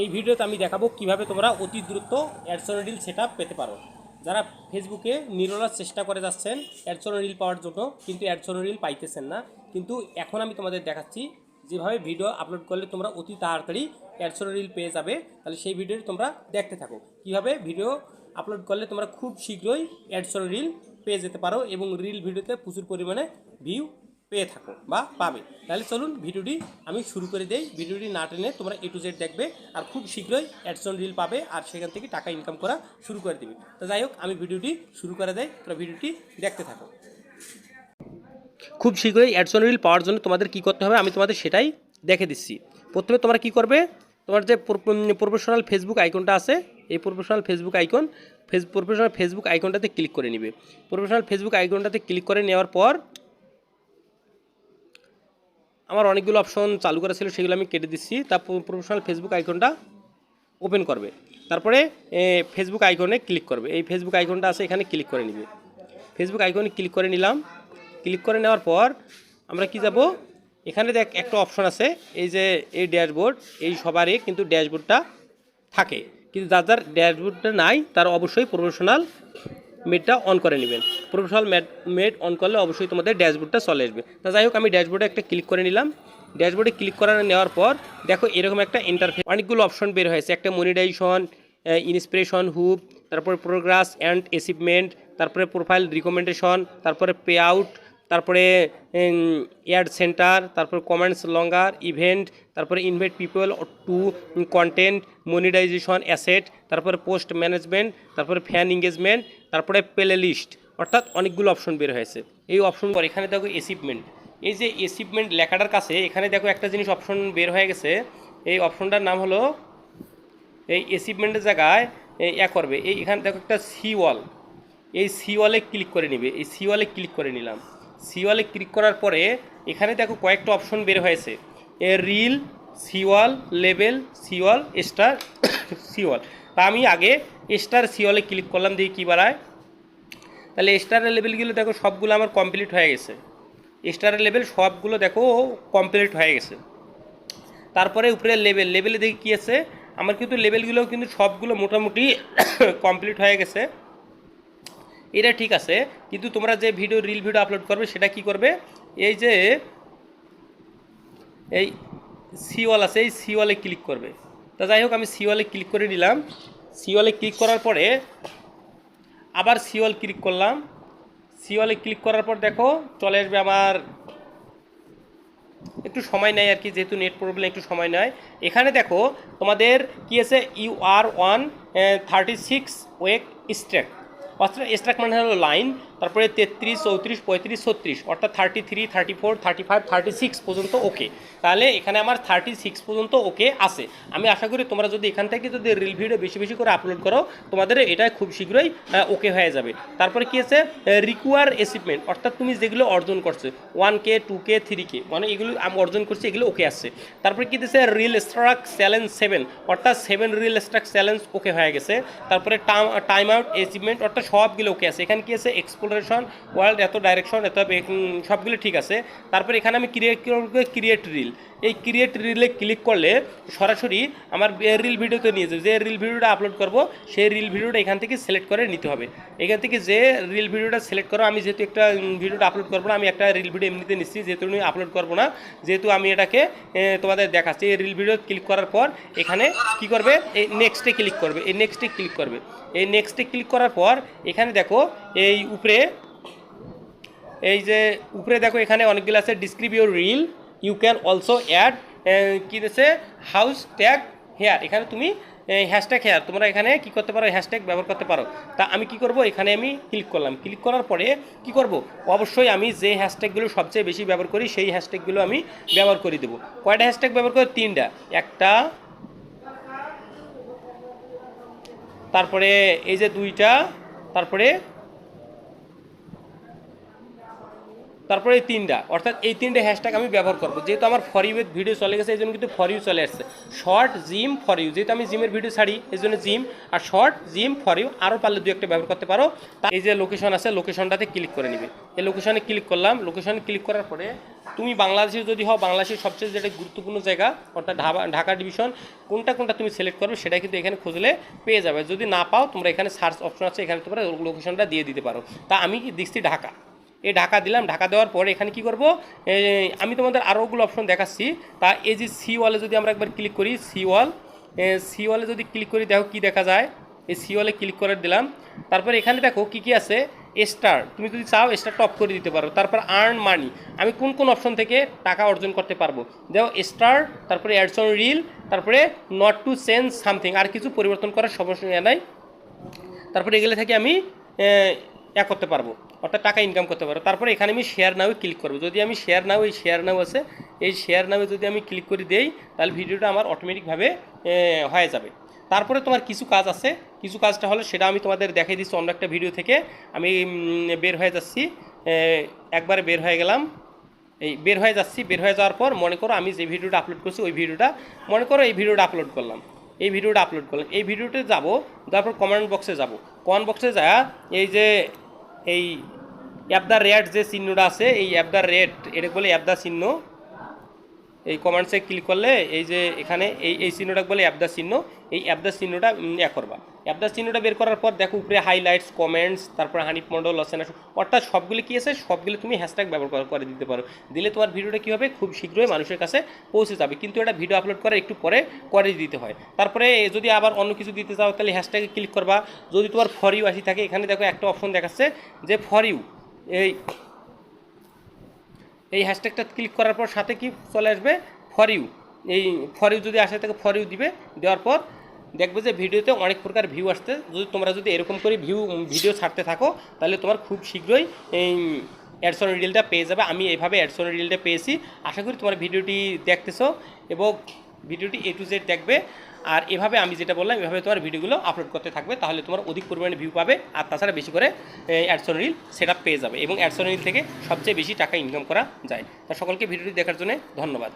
এই ভিডিওতে আমি দেখাবো কীভাবে তোমরা অতি দ্রুত অ্যাডসন রিল সেট পেতে পারো। যারা ফেসবুকে নিরলার চেষ্টা করে যাচ্ছেন অ্যাডসন রিল পাওয়ার জন্য কিন্তু অ্যাডসন রিল পাইতেছেন না। কিন্তু এখন আমি তোমাদের দেখাচ্ছি যেভাবে ভিডিও আপলোড করলে তোমরা অতি তাড়াতাড়ি অ্যাডসন রিল পেয়ে যাবে। তাহলে সেই ভিডিওটি তোমরা দেখতে থাকো। কীভাবে ভিডিও আপলোড করলে তোমরা খুব শীঘ্রই অ্যাডসন রিল পেয়ে যেতে পারো এবং রিল ভিডিওতে প্রচুর পরিমাণে ভিউ পেয়ে থাকো বা পাবে। তাহলে চলুন ভিডিওটি আমি শুরু করে দেই। ভিডিওটি না টেনে তোমরা এ টু জেড দেখবে আর খুব শীঘ্রই অ্যাডসন রিল পাবে আর সেখান থেকে টাকা ইনকাম করা শুরু করে দেবে। তো যাই হোক, আমি ভিডিওটি শুরু করে দেয় তোমরা ভিডিওটি দেখতে থাকো। খুব শীঘ্রই অ্যাডসন রিল পাওয়ার জন্য তোমাদের কি করতে হবে? আমি তোমাদের সেটাই দেখে দিচ্ছি। প্রথমে তোমরা কি করবে? তোমার যে প্রফেশনাল ফেসবুক আইকনটা আছে, এই professional Facebook icon face professional Facebook আইকনটাতে click করে নিবে। প্রফেশনাল ফেসবুক আইকনটাতে ক্লিক করে নেওয়ার পর আমার অনেকগুলো অপশন চালু করা ছিল, সেগুলো আমি কেটে দিচ্ছি। তা প্রফেশনাল ফেসবুক আইকনটা ওপেন করবে। তারপরে ফেসবুক আইকনে ক্লিক করবে। এই ফেসবুক আইকনটা আছে, এখানে ক্লিক করে নিবে। ফেসবুক আইকনে ক্লিক করে নিলাম। ক্লিক করে নেওয়ার পর আমরা কি যাব? এখানে দেখ, একটা অপশন আছে, এই যে, এই ড্যাশবোর্ড এই সবারই কিন্তু ড্যাশবোর্ডটা থাকে। কিন্তু যার যার ড্যাশবোর্ডটা নাই, তার অবশ্যই প্রফেশনাল মেডটা অন করে নেবেন। প্রফেশনাল মেড মেট অন করলে অবশ্যই তোমাদের ড্যাশবোর্ডটা চলে আসবে। তা যাই হোক, আমি ড্যাশবোর্ডে একটা ক্লিক করে নিলাম। ড্যাশবোর্ডে ক্লিক করে নেওয়ার পর দেখো এরকম একটা ইন্টারফেস অনেকগুলো অপশন বের হয়েছে। একটা মনিটাইজেশন ইন্সপিরেশন হুপ তারপরে প্রোগ্রাস অ্যান্ড অ্যাচিভমেন্ট তারপরে প্রোফাইল রিকমেন্ডেশন তারপরে পে আউট তারপরে এয়াড সেন্টার তারপর কমেন্টস লঙ্গার ইভেন্ট তারপরে invite people to content monetisation asset তারপরে পোস্ট ম্যানেজমেন্ট তারপরে ফ্যান এঙ্গেজমেন্ট তারপরে প্লে লিস্ট অর্থাৎ অনেকগুলো অপশন বের হয়েছে। এই অপশন পর এখানে দেখো অ্যাচিভমেন্ট এই যে অ্যাচিভমেন্ট লেখাটার কাছে এখানে দেখো একটা জিনিস অপশন বের হয়ে গেছে। এই অপশনটার নাম হলো, এই অ্যাচিভমেন্টের জায়গায় ইয়া করবে। এই এখানে দেখো একটা সি ওয়াল এই সি ওয়ালে ক্লিক করে নিবে। এই সি ওয়ালে ক্লিক করে নিলাম। সি ওয়ালে ক্লিক করার পরে এখানে দেখো কয়েকটা অপশন বের হয়েছে। এ রিল, সিওয়াল লেভেল সিওয়াল, স্টার, সিওয়াল। তা আমি আগে স্টার, সিওয়ালে ক্লিক করলাম দিয়ে কী বাড়ায় তাহলে স্টারের লেভেলগুলো দেখো সবগুলো আমার কমপ্লিট হয়ে গেছে। স্টারের লেভেল সবগুলো দেখো কমপ্লিট হয়ে গেছে। তারপরে উপরে লেভেল লেভেলে দেখি কী আছে? আমার কিন্তু লেভেলগুলো কিন্তু সবগুলো মোটামুটি কমপ্লিট হয়ে গেছে। এটা ঠিক আছে, কিন্তু তোমরা যে ভিডিও রিল ভিডিও আপলোড করবে, সেটা কি করবে? এই যে, এই সিওয়াল আছে, এই সিওয়ালে ক্লিক করবে। তা যাই হোক, আমি সিওয়ালে ক্লিক করে নিলাম। সিওয়ালে ক্লিক করার পরে আবার সিওয়াল ক্লিক করলাম। সিওয়ালে ক্লিক করার পর দেখো, চলে আসবে আমার একটু সময় নেয় আর কি, যেহেতু নেট প্রবলেম একটু সময় নেয়। এখানে দেখো, তোমাদের কি আছে you are one thirty six week streak অর্থাৎ স্ট্রাক মানে হলো লাইন তারপরে তেত্রিশ, চৌত্রিশ, পঁয়ত্রিশ, ছত্রিশ, অর্থাৎ thirty three thirty four thirty five thirty six পর্যন্ত ওকে তাহলে এখানে আমার থার্টি সিক্স পর্যন্ত ওকে আছে। আমি আশা করি তোমরা যদি এখান থেকে যদি রিল ভিডিও বেশি বেশি করে আপলোড করো, তোমাদের এটা খুব শীঘ্রই ওকে হয়ে যাবে। তারপরে কি আছে? রিকোয়ার অ্যাচিভমেন্ট অর্থাৎ তুমি যেগুলো অর্জন করছ one K two K three K মানে এগুলো আমি অর্জন করছি, এগুলো ওকে আসছে তারপরে কি দিচ্ছে রিল স্ট্রাক চ্যালেঞ্জ সেভেন অর্থাৎ seven reel streak challenge okay হয়ে গেছে। তারপরে টাইম আউট অ্যাচিভমেন্ট অর্থাৎ সবগুলো ওকে আছে। এখানে কি আছে? এক্সপ্লোরেশন ওয়ার্ল্ড এত ডাইরেকশন এত সবগুলো ঠিক আছে। তারপরে এখানে আমি ক্রিয়েট ক্রিয়েট রিল এই ক্রিয়েট রিলে ক্লিক করলে সরাসরি আমার রিল ভিডিওতে নিয়ে যাবে। যে রিল ভিডিওটা আপলোড করব, সেই রিল ভিডিওটা এখান থেকে সিলেক্ট করে নিতে হবে। এখান থেকে যে রিল ভিডিওটা সিলেক্ট করো, আমি যেহেতু একটা ভিডিওটা আপলোড করব না, আমি একটা রিল ভিডিও এমনিতে নিচ্ছি, যেহেতু আমি আপলোড করব না, যেহেতু আমি এটাকে তোমাদের দেখাচ্ছি। এই রিল ভিডিও ক্লিক করার পর এখানে কি করবে? এই নেক্সটে ক্লিক করবে। এই নেক্সটে ক্লিক করবে। এই নেক্সটে ক্লিক করার পর এখানে দেখো, এই উপরে এই যে উপরে দেখো এখানে অনেকগুলো আছে describe your reel you can also add কী দিচ্ছে হাউস ট্যাগ হেয়ার এখানে তুমি হ্যাশট্যাগ হেয়ার তোমরা এখানে কি করতে পারো? হ্যাশট্যাগ ব্যবহার করতে পারো। তা আমি কি করব? এখানে আমি ক্লিক করলাম। ক্লিক করার পরে কি করব? অবশ্যই আমি যে হ্যাশট্যাগুলো সবচেয়ে বেশি ব্যবহার করি, সেই হ্যাশট্যাগুলো আমি ব্যবহার করে দেবো। কয়টা হ্যাশট্যাগ ব্যবহার করি? তিনটা। একটা, তারপরে এই যে দুইটা, তারপরে তারপরে এই তিনটা, অর্থাৎ এই তিনটে হ্যাশট্যাগ আমি ব্যবহার করব। যেহেতু আমার ফর এর ভিডিও চলে গেছে এই জন্য কিন্তু ফর ইউ চলে আসছে। শর্ট জিম ফর ইউ যেহেতু আমি জিমের ভিডিও ছাড়ি এই জন্য জিম আর শর্ট জিম ফর ইউ আরও পারলে দু একটা ব্যবহার করতে পারো। এই যে লোকেশন আছে লোকেশনটাতে ক্লিক করে নিবে। এই লোকেশনে ক্লিক করলাম। লোকেশনে ক্লিক করার পরে তুমি বাংলাদেশে যদি হও, বাংলাদেশের সবচেয়ে যেটা গুরুত্বপূর্ণ জায়গা, অর্থাৎ ঢাকা ঢাকা ডিভিশন কোনটা কোনটা তুমি সিলেক্ট করবে, সেটা কিন্তু এখানে খুঁজলে পেয়ে যাবে। যদি না পাও, তোমরা এখানে সার্চ অপশন আছে, এখানে তোমরা লোকেশনটা দিয়ে দিতে পারো। তা আমি কি দিচ্ছি ঢাকা। এই ঢাকা দিলাম, ঢাকা দেওয়ার পরে এখানে কি করব? আমি তোমাদের আরোগুলো অপশন দেখাচ্ছি। তা এই যে সি ওয়ালে যদি আমরা একবার ক্লিক করি সি ওয়াল সি ওয়ালে যদি ক্লিক করি, দেখো কি দেখা যায়? এই সি ওয়ালে ক্লিক করে দিলাম। তারপর এখানে দেখো কি কি আছে? স্টার তুমি যদি চাও স্টার টপ করে দিতে পারো। তারপর আর্ন মানি আমি কোন কোন অপশন থেকে টাকা অর্জন করতে পারব? দেখো স্টার তারপরে অ্যাডসন রিল তারপরে নট টু চেঞ্জ সামথিং আর কিছু পরিবর্তন করার সমস্যা নাই। তারপরে এগুলো থেকে আমি এ করতে পারব, অর্থাৎ টাকা ইনকাম করতে পারব। তারপরে এখানে আমি শেয়ার নাও ক্লিক করব। যদি আমি শেয়ার নাও এই শেয়ার নাও আছে, এই শেয়ার নামে যদি আমি ক্লিক করে দেই, তাহলে ভিডিওটা আমার অটোমেটিকভাবে হয়ে যাবে। তারপরে তোমার কিছু কাজ আছে। কিছু কাজটা হলো, সেটা আমি তোমাদের দেখাই দিচ্ছি অন্য একটা ভিডিও থেকে। আমি বের হয়ে যাচ্ছি একবারে বের হয়ে গেলাম। এই, বের হয়ে যাচ্ছি, বের হয়ে যাওয়ার পর মনে করো আমি যে ভিডিওটা আপলোড করছি, ওই ভিডিওটা, মনে করো এই ভিডিওটা আপলোড করলাম। এই ভিডিওটা আপলোড করলাম। এই ভিডিওতে যাব, তারপর কমেন্ট বক্সে যাব। কমেন্ট বক্সে যা এই যে এই অ্যাপ দ্য রেট যে চিহ্নটা আছে, এই অ্যাপ দ্য রেট এটা বলে অ্যাপ দ্য চিহ্ন। এই কমান্ডসে ক্লিক করলে এই যে এখানে এই এই চিহ্নটা বলে অ্যাপ দ্য চিহ্ন, এই অ্যাপ দ্য চিহ্নটা ইয়া করবা। অ্যাপ দ্য চিহ্নটা বের করার পর দেখো উপরে হাইলাইটস কমেন্টস তারপর হানিফ মন্ডল অসেনা অর্থাৎ সবগুলি কী আছে? সবগুলি তুমি হ্যাশট্যাগ ব্যবহার করে দিতে পারো। দিলে তোমার ভিডিওটা কী হবে? খুব শীঘ্রই মানুষের কাছে পৌঁছে যাবে। কিন্তু এটা ভিডিও আপলোড করার একটু পরে করে দিতে হয়। তারপরে যদি আবার অন্য কিছু দিতে চাও, তাহলে হ্যাশট্যাগে ক্লিক করবা। যদি তোমার ফর ইউ আসি থাকে, এখানে দেখো একটা অপশন দেখাচ্ছে যে ফর ইউ এই এই হ্যাশট্যাগটা ক্লিক করার পর সাথে কি চলে আসবে? ফর ইউ এই ফর ইউ যদি আসে থাকে ফর ইউ দিবে। দেওয়ার পর দেখবে যে ভিডিওতে অনেক প্রকার ভিউ আসতে যদি তোমরা যদি এরকম করে ভিউ ভিডিও ছাড়তে থাকো, তাহলে তোমার খুব শীঘ্রই এই অ্যাডসন রিলটা পেয়ে যাবে। আমি এইভাবে অ্যাডসন রিলটা পেয়েছি। আশা করি তোমার ভিডিওটি দেখতেছো এবং ভিডিওটি এ টু জেড দেখবে। আর এভাবে আমি যেটা বললাম, এভাবে তোমার ভিডিওগুলো আপলোড করতে থাকবে, তাহলে তোমার অধিক পরিমাণে ভিউ পাবে, আর তাছাড়া বেশি করে অ্যাডসন রিল সেট পেয়ে যাবে এবং অ্যাডসন রিল থেকে সবচেয়ে বেশি টাকা ইনকাম করা যায়। তা সকলকে ভিডিওটি দেখার জন্য ধন্যবাদ।